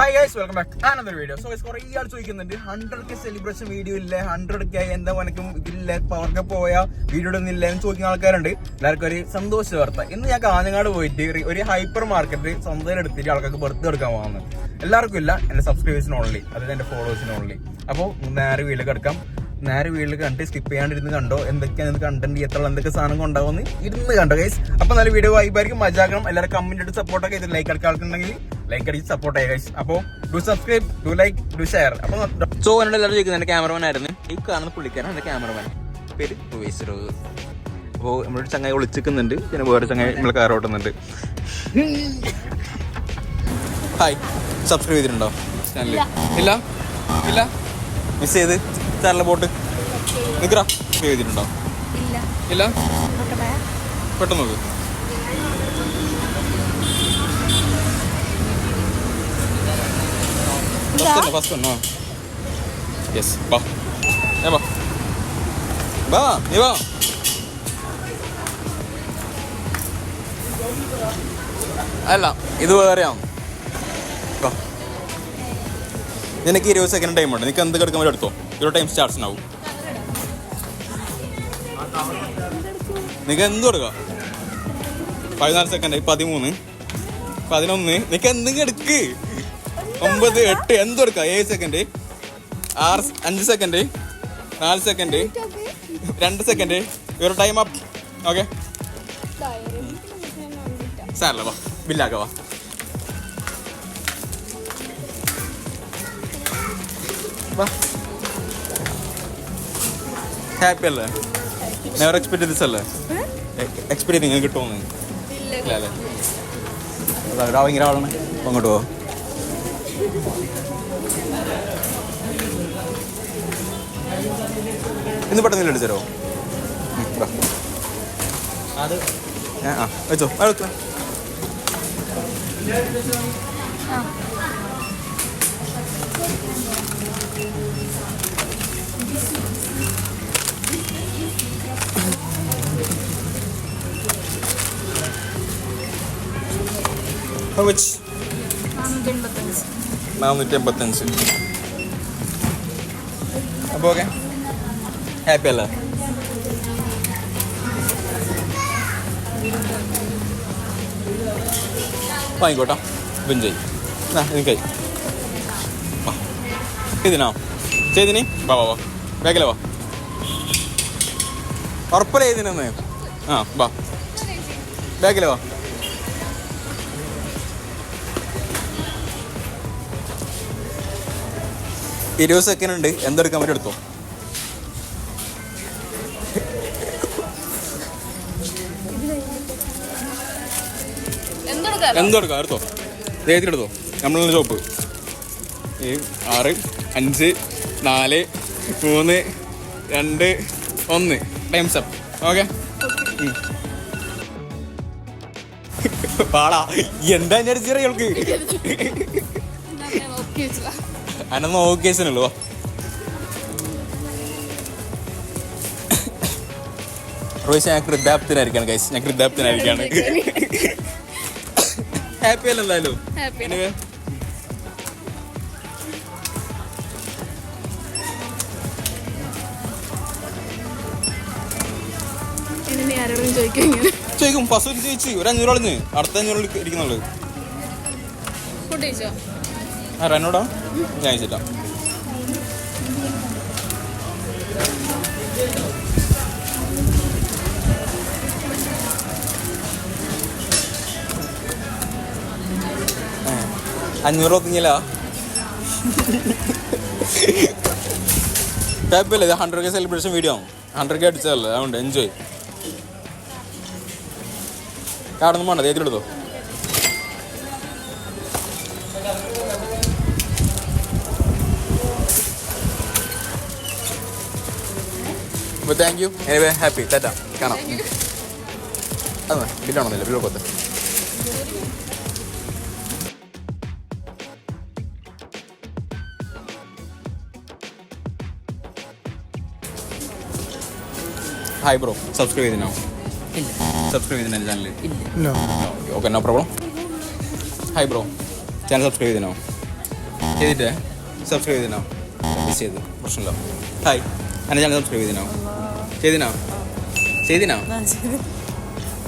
Hi guys welcome back another video so കുറേ ആൾ ചോദിക്കുന്നുണ്ട് ഹൺഡ്രഡ് കെ സെലിബ്രേഷൻ വീഡിയോ ഇല്ലേ? ഹൺഡ്രഡ് കെ എന്താ മനക്കും ഇതില്ല? പവർക്ക് പോയ വീഡിയോ ഒന്നും ഇല്ല എന്ന് ചോദിക്കുന്ന ആൾക്കാരുണ്ട്. എല്ലാവർക്കും ഒരു സന്തോഷ വാർത്ത. ഇന്ന് ഞാൻ കാഞ്ഞങ്ങാട് പോയിട്ട് ഒരു- ഹൈപ്പർ മാർക്കറ്റ് സ്വന്തം എടുത്തിട്ട് ആൾക്കാർക്ക് ബർത്ത് എടുക്കാൻ പോകുന്നത് എല്ലാവർക്കും ഇല്ല എന്റെ സബ്സ്ക്രൈബേഴ്സിന് ഓൺലി അതായത് എന്റെ ഫോളോവേഴ്സിന് ഓൺലി അപ്പോൾ നേരെ വീട്ടിൽ എടുക്കാം നേരെ വീട്ടിൽ കണ്ട് സ്കിപ്പ് ചെയ്യാണ്ടിരുന്ന് കണ്ടോ? എന്തൊക്കെയാണ് കണ്ടന്റ് എത്ര എന്തൊക്കെ സാധനം ഉണ്ടാവുമെന്ന് ഇരുന്ന് കണ്ടോ ഗൈസ് അപ്പൊ നല്ല വീഡിയോ വൈബായിരിക്കും മജാക്കണം. എല്ലാവരും കമന്റ് ഇട്ട് സപ്പോർട്ട് ഒക്കെ ചെയ്ത് ലൈക്ക് അടിക്കാൻ ആൾക്കുണ്ടെങ്കിൽ ലൈക്ക് അടിച്ച് സപ്പോർട്ട് ചെയ്യുക ഗൈസ് അപ്പോൾ do subscribe do like do share അപ്പൊ സോ എന്നോട് എല്ലാവരും ചോദിക്കുന്നത് എന്റെ ക്യാമറമാൻ ആയിരുന്നു? ഈ കാണുന്ന പുള്ളിക്കാരൻ എന്റെ ക്യാമറമാൻ പേര് റുവേസ് അപ്പോൾ നമ്മളൊരു ചങ്ങായി ഒളിച്ചിക്കുന്നുണ്ട്. പിന്നെ വേറെ ചങ്ങായി നമ്മൾ കാർ ഓട്ടുന്നുണ്ട്. ഹായ് സബ്സ്ക്രൈബ് ചെയ്തിട്ടുണ്ടോ? ചാനൽ ഇല്ല. ഇല്ല? മിസ് ചെയ്ത് ചാനലിലെ ബോട്ട് നിക്കറ സബ്സ്ക്രൈബ് ചെയ്തിട്ടുണ്ടോ? ഇല്ല. പെട്ടെന്ന് നോക്ക്. ഫസ്റ്റ് തന്നെ ഫസ്റ്റ് തന്നെ യെസ് വാ ഏ വാ വാ നീ വാ അല്ല ഇത് വേറെയാണ് നിനക്ക് ഇരുപത് സെക്കൻഡ് ടൈം ഉണ്ട്. നിനക്ക് എന്ത് കിടക്കാൻ വേണ്ടി എടുത്തോ? ഇരുപത് ടൈം സ്റ്റാർട്ട്സ് ആവും നിനക്ക് എന്ത് കൊടുക്കാം? പതിനാല് സെക്കൻഡ് പതിമൂന്ന്. പതിനൊന്ന്. നിനക്ക് എന്തെങ്കിലും എടുക്ക്. ഒമ്പത് എട്ട് എന്ത് കൊടുക്കാം ഏഴ് സെക്കൻഡ് ആറ് അഞ്ച് സെക്കൻഡ് നാല് സെക്കൻഡ് രണ്ട് സെക്കൻഡ് ഒരു ടൈം അപ്പ് ഓക്കെ സാറല്ല വാ. ബില്ലാക്ക വാ. ഹാപ്പി അല്ലേ? നെവർ എക്സ്പെക്ട് അല്ലേ? എക്സ്പെക്ട് ചെയ്ത് നിങ്ങൾക്ക് കിട്ടുമെന്ന് ഇല്ല അല്ലേ? ഭയങ്കര ആളാണ് അങ്ങോട്ട് പോവാ ഇന്ന് പെട്ടെന്ന് എടുത്തരോ അത്. ആ വെച്ചോ വെക്കാം How much? നാനൂറ്റി എൺപത്തഞ്ച് നാനൂറ്റി എൺപത്തഞ്ച് അപ്പോൾ ഓക്കെ ഹാപ്പി അല്ലേ? വാങ്ങിക്കോട്ടോ. ബെഞ്ചായി ആ എനിക്കായി. വാ. ഇതിനോ? ചെയ്തിനി? വാ വാ വാ. വേഗല വാ. ഉറപ്പല്ലേ ഇതിനെന്ന്. ആ വാ. വേഗല വാ. ഇരുപത് സെക്കൻഡ് ഉണ്ട്. എന്തെടുക്കാൻ പറ്റും എടുത്തോ? എന്തെടുക്കാം എടുത്തോ? ദേഹത്തിൽ എടുത്തോ? നമ്മളുള്ള ഷോപ്പ് ഈ ആറ് അഞ്ച് നാല് മൂന്ന് രണ്ട് ഒന്ന്. ടൈംസ് അപ്പ് ഓക്കെ പാടാ എന്താ എന്റെ അടിച്ചു ഇയാൾക്ക് നോക്കി റോയിസ് ഞാൻ കൃതാപ്തനായിരിക്കാണ് ഗൈസ് ഞാൻ കൃതാപ്തനായിരിക്കാണ് ഹാപ്പി അല്ലല്ലോ എന്തായാലും? ചോദിക്കും ഫസ്റ്റ് ഒരു ചേച്ചി ഒരു അഞ്ഞൂറ് കളഞ്ഞ് അടുത്ത അഞ്ഞൂറ് ഇരിക്കുന്നുള്ളു. ആ എന്നോടാ ഏ, അഞ്ഞൂറ് ഒതുങ്ങില്ല കുഴപ്പമില്ല ഇത് ഹൺഡ്രഡ് കെ സെലിബ്രേഷൻ വീഡിയോ ആവും. ഹൺഡ്രഡ് കെ അടിച്ചതല്ലേ അതുകൊണ്ട് എൻജോയ് കാടൊന്നും വേണ്ട ദേഹത്തിലെടുത്തോ. അപ്പോൾ താങ്ക് യു എനിവേ ഹാപ്പി ടാറ്റ കാണാം അതെ ബില്ലാണെന്നില്ല ബില്ലോ കൊത്ത് ഹായ് ബ്രോ സബ്സ്ക്രൈബ് ചെയ്തിനോ subscribe ചെയ്തിനോ channel No. Okay no problem hi bro channel subscribe ചെയ്തിനോ ചെയ്തിട്ടേ? സബ്സ്ക്രൈബ് ചെയ്തിനോ മിസ് ചെയ്ത്. പ്രശ്നമില്ല. ഹായ് എന്റെ ചാനൽ സബ്സ്ക്രൈബ് ചെയ്തിനോ ചെയ്തിനോ? ചെയ്തിനോ?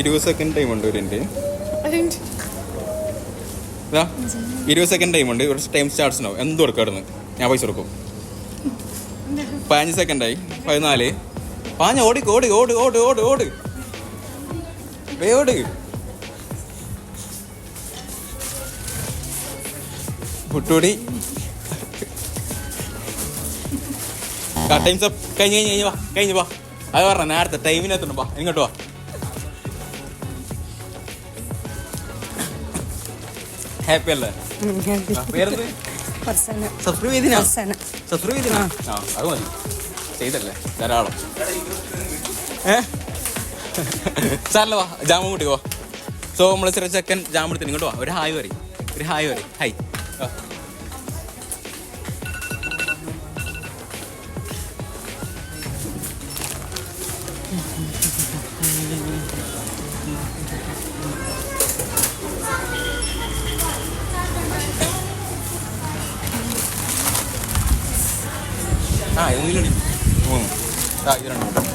ഇരുപത് സെക്കൻഡ് ടൈം ഉണ്ട് ഒരു ഇതാ ഇരുപത് സെക്കൻഡ് ടൈം ഉണ്ട്. ഇവിടെ ടൈം സ്റ്റാർട്ട് ഉണ്ടാവും എന്ത് കൊടുക്കാറുണ്ട് ഞാൻ പൈസ കൊടുക്കും. പതിനഞ്ച് സെക്കൻഡായി പതിനാല്. പാഞ്ഞ ഓടി ഓടി ഓട് ഓട് ഓട് ഓട്. വേ ഓട്. പുട്ടൂടി ടൈംസ് കഴിഞ്ഞ് കഴിഞ്ഞ് കഴിഞ്ഞ് വാ കഴിഞ്ഞ് വാ. അത് പറഞ്ഞ നേരത്തെ ടൈമിനെത്തണം വാ ഇങ്ങോട്ട് വാ. ഹാപ്പി അല്ലേ? പേരെന്ത്? സബ്സ്ക്രൈബ് ചെയ്തിനാ സബ്സ്ക്രൈബ് ചെയ്തിനാ ആ. അത് മതി. ചെയ്തല്ലേ? ധാരാളം. ഏ? സാറല്ല വാ ജാമ കൂട്ടി വാ. സോ നമ്മൾ ചെറിയ ചെക്കൻ ജാമ ഇങ്ങോട്ട് വാ ഒരു ഹായ് വരി ഒരു ഹായ് വരി ഹായ് ആ ഇതിലടി. മൂന്ന്. ആ ഇത് രണ്ടും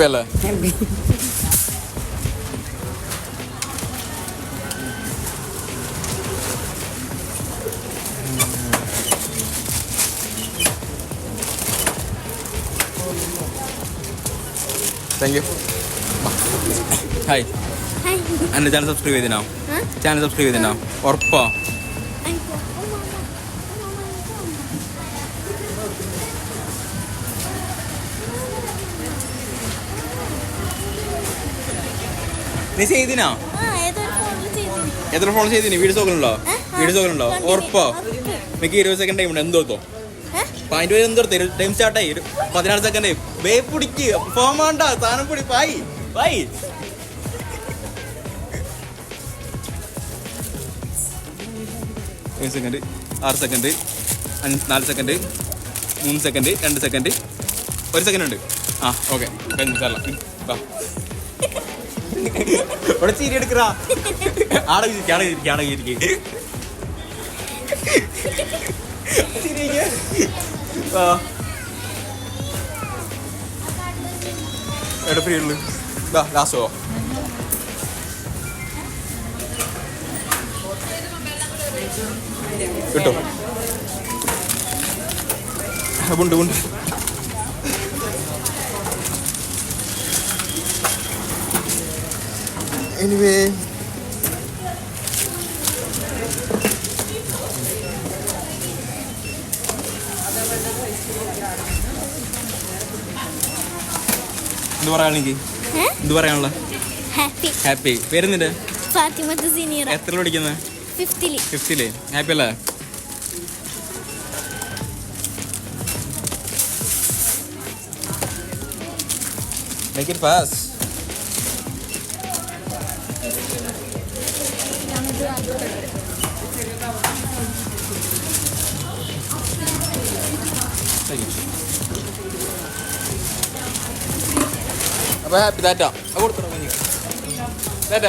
അല്ലേ താങ്ക് യു ഹായ് എന്റെ ചാനൽ സബ്സ്ക്രൈബ് ചെയ്തിനാ ചാനൽ സബ്സ്ക്രൈബ് ചെയ്തിനാ ഉറപ്പാ. നീ ചെയ്തിനാ? എത്ര ഫോൺ ചെയ്തിന്. വീഡിയോ നോക്കലുണ്ടോ വീഡിയോ നോക്കലുണ്ടോ ഉറപ്പോ. എനിക്ക് ഇരുപത് സെക്കൻഡ് ടൈം ഉണ്ട്. എന്തോത്തോ? പതിനഞ്ച് പേര് എന്തോർത്ത്? ടൈം സ്റ്റാർട്ടായി പതിനാറ് സെക്കൻഡ് വേ പിടിക്ക്. ഫോം വേണ്ട. സാധനം പിടി. പായി പായി ഏഴ് സെക്കൻഡ് ആറ് സെക്കൻഡ് അഞ്ച് നാല് സെക്കൻഡ് മൂന്ന് സെക്കൻഡ് രണ്ട് സെക്കൻഡ് ഒരു സെക്കൻഡ് ഉണ്ട്. ആ ഓക്കെ കഴിഞ്ഞു. സാറല്ല ഇവിടെ ചിരി എടുക്കറാ. ആടെ ചിരിക്ക് ആടെ ചിരിക്ക് ആടെ ചിരിക്ക് ചിരിക്ക്. എവിടെ ഫ്രീ ഉള്ളു. ലാസ്റ്റോ കിട്ടോ? ഉണ്ട് ഉണ്ട്. എനിവേ എന്ത് പറയാണെങ്കിൽ എന്ത് പറയാനുള്ള? ഹാപ്പി സീനിയർ എത്ര പഠിക്കുന്നത് ഫിഫ്തിൽ ഫിഫ്തിൽ ഹാപ്പി അല്ലേ? Make it fast. അപ്പൊ ഹാപ്പി താറ്റ കൊടുത്തോ താറ്റ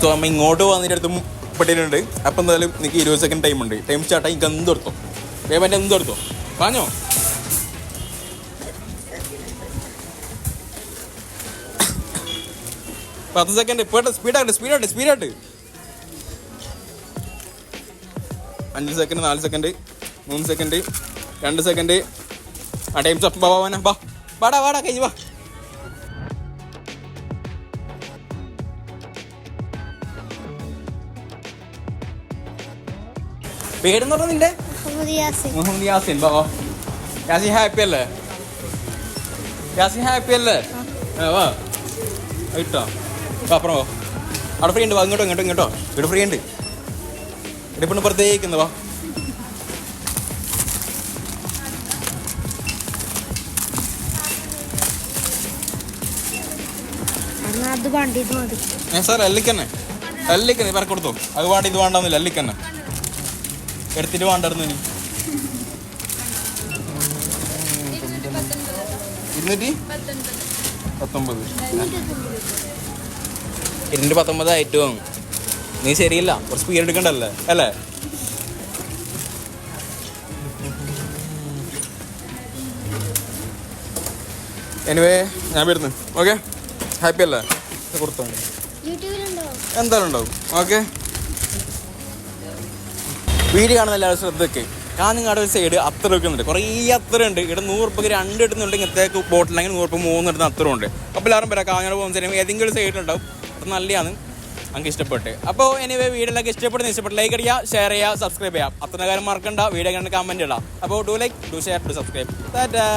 സോ അമ്മ ഇങ്ങോട്ട് വന്നിട്ട് അടുത്ത് പെട്ടിട്ടുണ്ട് അപ്പം എന്തായാലും എനിക്ക് ഇരുപത് സെക്കൻഡ് ടൈം ഉണ്ട്. ടൈം സ്റ്റാർട്ടായി എനിക്ക് എന്തെടുത്തോ പേയ്മെന്റ് എന്തെടുത്തോ പറഞ്ഞോ? പത്ത് സെക്കൻഡ് പോട്ടെ സ്പീഡാകട്ടെ സ്പീഡായിട്ട് സ്പീഡായിട്ട് അഞ്ച് സെക്കൻഡ് നാല് സെക്കൻഡ് മൂന്ന് സെക്കൻഡ് രണ്ട് സെക്കൻഡ് ആ ടൈം സ്റ്റോപ്പ് ബാ ബാ ബാ വാടാ വാടാ കഴിഞ്ഞു വാ പേരെന്ന് പറഞ്ഞ നിന്റെ? മുഹമ്മദ് യാസിൻ. ബാ. യാസിൻ. ഹാപ്പി അല്ലേ? യാസിൻ ഹാപ്പി അല്ലേ? വാ. ഇട്ടോ. അപ്പുറം വാ. അവിടെ ഫ്രീ ഉണ്ട് വാ ഇങ്ങോട്ടോ ഇങ്ങോട്ടോ ഇങ്ങോട്ടോ. ഇവിടെ ഫ്രീ ഉണ്ട്. ഇവിടെ പെണ്ണ് പുറത്തേക്ക് വാ. എന്നാ അത് വണ്ടിയത് മതി. ഏ സാർ അല്ലിക്കന്നെ. അല്ലിക്കന്നെ പറ കൊടുത്തോ. അത് വേണ്ട ഇത് വേണ്ടെന്നില്ല അല്ലിക്കന്നെ. എടുത്തിട്ട് വേണ്ടായിരുന്നു ഇനി. ഇരുന്നൂറ്റി പത്തൊമ്പത് ഇരുന്നൂറ്റി പത്തൊമ്പത് ആയിട്ടും. നീ ശരിയില്ല കുറച്ച് സ്പീഡ് എടുക്കണ്ടല്ലേ? അല്ലേ? എനിവേ ഞാൻ വരുന്നു. ഓക്കെ ഹാപ്പി അല്ലേ? കൊടുത്തോ. എന്തായാലും ഉണ്ടാവും. ഓക്കെ വീഡിയോ കാണുന്ന എല്ലാവരും ശ്രദ്ധയ്ക്ക് കാഞ്ഞങ്ങാട് ഒരു സൈഡ് അത്ര വെക്കുന്നുണ്ട്. കുറേ അത്ര ഉണ്ട്. ഇവിടെ നൂറ് രൂപയ്ക്ക് രണ്ട് ഇടുന്നുണ്ടെങ്കിൽ ഇത്തേക്ക് ബോട്ടിലെങ്കിൽ നൂറ് രൂപ മൂന്ന് ഇടുന്ന അത്ര ഉണ്ട്. അപ്പോൾ എല്ലാവരും പറയാം കാഞ്ഞങ്ങാട് പോകുന്ന സമയം ഏതെങ്കിലും ഒരു സൈഡ് ഉണ്ടാവും അത് നല്ലതാണ്. അങ്ങ് ഇഷ്ടപ്പെട്ട്. അപ്പോൾ എനിവേ വീഡിയോയിലൊക്കെ ഇഷ്ടപ്പെടുന്ന ഇഷ്ടപ്പെട്ട് ലൈക്ക് അടിക്കുക ഷെയർ ചെയ്യുക സബ്സ്ക്രൈബ് ചെയ്യാം അത്ര കാര്യം മറക്കണ്ട വീഡിയോ കണ്ട് കമന്റ് ഇടാം. അപ്പോൾ do like do share do subscribe Tata